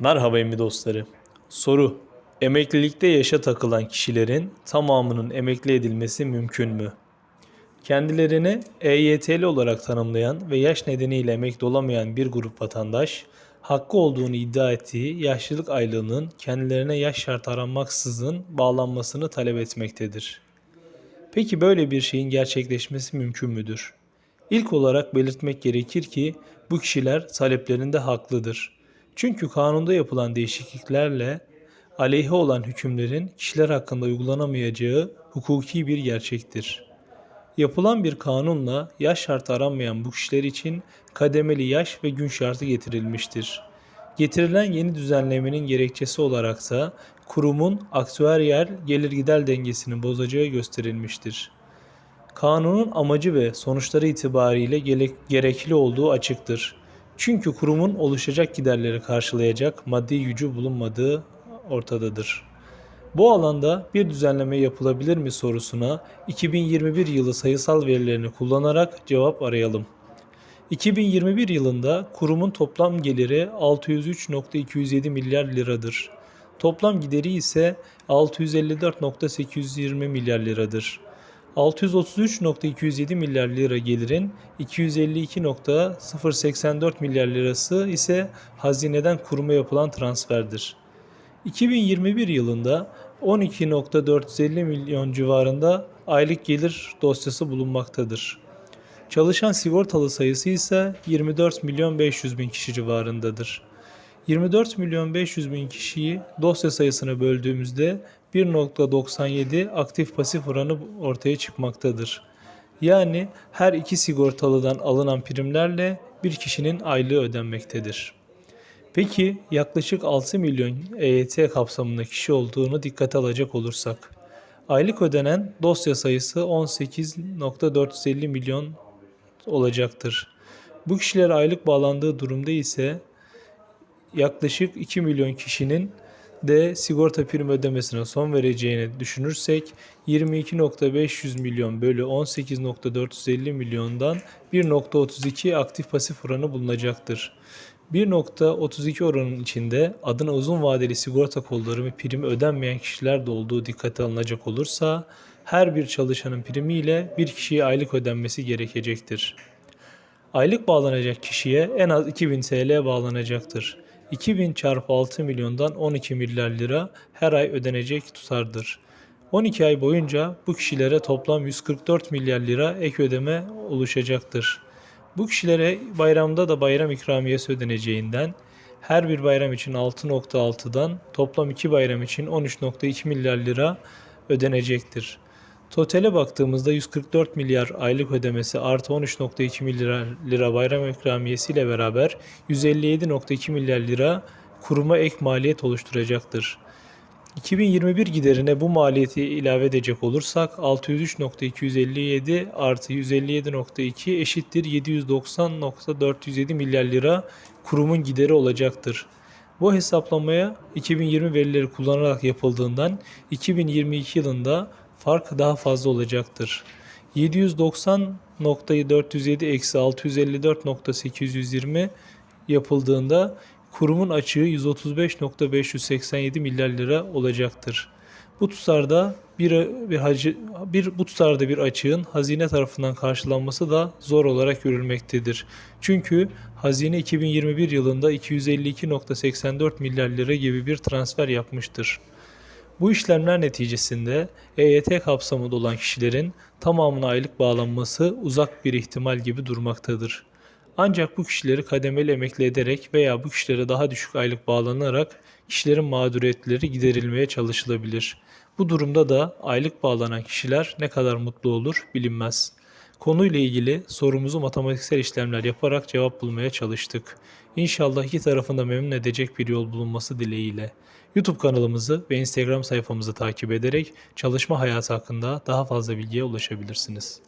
Merhaba emmi dostları. Soru. Emeklilikte yaşa takılan kişilerin tamamının emekli edilmesi mümkün mü? Kendilerini EYT'li olarak tanımlayan ve yaş nedeniyle emekli olamayan bir grup vatandaş, hakkı olduğunu iddia ettiği yaşlılık aylığının kendilerine yaş şartı aranmaksızın bağlanmasını talep etmektedir. Peki böyle bir şeyin gerçekleşmesi mümkün müdür? İlk olarak belirtmek gerekir ki bu kişiler taleplerinde haklıdır. Çünkü kanunda yapılan değişikliklerle aleyhe olan hükümlerin kişiler hakkında uygulanamayacağı hukuki bir gerçektir. Yapılan bir kanunla yaş şartı aranmayan bu kişiler için kademeli yaş ve gün şartı getirilmiştir. Getirilen yeni düzenlemenin gerekçesi olarak da kurumun aktüeryel gelir gider dengesini bozacağı gösterilmiştir. Kanunun amacı ve sonuçları itibariyle gerekli olduğu açıktır. Çünkü kurumun oluşacak giderleri karşılayacak maddi gücü bulunmadığı ortadadır. Bu alanda bir düzenleme yapılabilir mi sorusuna 2021 yılı sayısal verilerini kullanarak cevap arayalım. 2021 yılında kurumun toplam geliri 603.207 milyar liradır. Toplam gideri ise 654.820 milyar liradır. 633.207 milyar lira gelirin 252.084 milyar lirası ise hazineden kuruma yapılan transferdir. 2021 yılında 12.450 milyon civarında aylık gelir dosyası bulunmaktadır. Çalışan sigortalı sayısı ise 24 milyon 500 bin kişi civarındadır. 24 milyon 500 bin kişiyi dosya sayısına böldüğümüzde 1.97 aktif pasif oranı ortaya çıkmaktadır. Yani her iki sigortalıdan alınan primlerle bir kişinin aylığı ödenmektedir. Peki yaklaşık 6 milyon EYT kapsamında kişi olduğunu dikkate alacak olursak, aylık ödenen dosya sayısı 18.450 milyon olacaktır. Bu kişiler aylık bağlandığı durumda ise yaklaşık 2 milyon kişinin de sigorta prim ödemesine son vereceğini düşünürsek 22.500 milyon bölü 18.450 milyondan 1.32 aktif pasif oranı bulunacaktır. 1.32 oranın içinde adına uzun vadeli sigorta kolları ve primi ödenmeyen kişiler de olduğu dikkate alınacak olursa her bir çalışanın primiyle bir kişiye aylık ödenmesi gerekecektir. Aylık bağlanacak kişiye en az 2000 TL bağlanacaktır. 2000 çarpı 6 milyondan 12 milyar lira her ay ödenecek tutardır. 12 ay boyunca bu kişilere toplam 144 milyar lira ek ödeme oluşacaktır. Bu kişilere bayramda da bayram ikramiyesi ödeneceğinden her bir bayram için 6.6'dan toplam 2 bayram için 13.2 milyar lira ödenecektir. Totale baktığımızda 144 milyar aylık ödemesi artı 13.2 milyar lira bayram ikramiyesi ile beraber 157.2 milyar lira kuruma ek maliyet oluşturacaktır. 2021 giderine bu maliyeti ilave edecek olursak 603.257 artı 157.2 eşittir 790.407 milyar lira kurumun gideri olacaktır. Bu hesaplamaya 2020 verileri kullanarak yapıldığından 2022 yılında fark daha fazla olacaktır. 790.407 eksi 654.820 yapıldığında kurumun açığı 135.587 milyar lira olacaktır. Bu tutarda bir, bir, hacı, bir bu tutarda bir açığın hazine tarafından karşılanması da zor olarak görülmektedir. Çünkü hazine 2021 yılında 252.84 milyar lira gibi bir transfer yapmıştır. Bu işlemler neticesinde EYT kapsamında olan kişilerin tamamına aylık bağlanması uzak bir ihtimal gibi durmaktadır. Ancak bu kişileri kademeli emekli ederek veya bu kişilere daha düşük aylık bağlanarak kişilerin mağduriyetleri giderilmeye çalışılabilir. Bu durumda da aylık bağlanan kişiler ne kadar mutlu olur bilinmez. Konuyla ilgili sorumuzu matematiksel işlemler yaparak cevap bulmaya çalıştık. İnşallah iki tarafında memnun edecek bir yol bulunması dileğiyle. YouTube kanalımızı ve Instagram sayfamızı takip ederek çalışma hayatı hakkında daha fazla bilgiye ulaşabilirsiniz.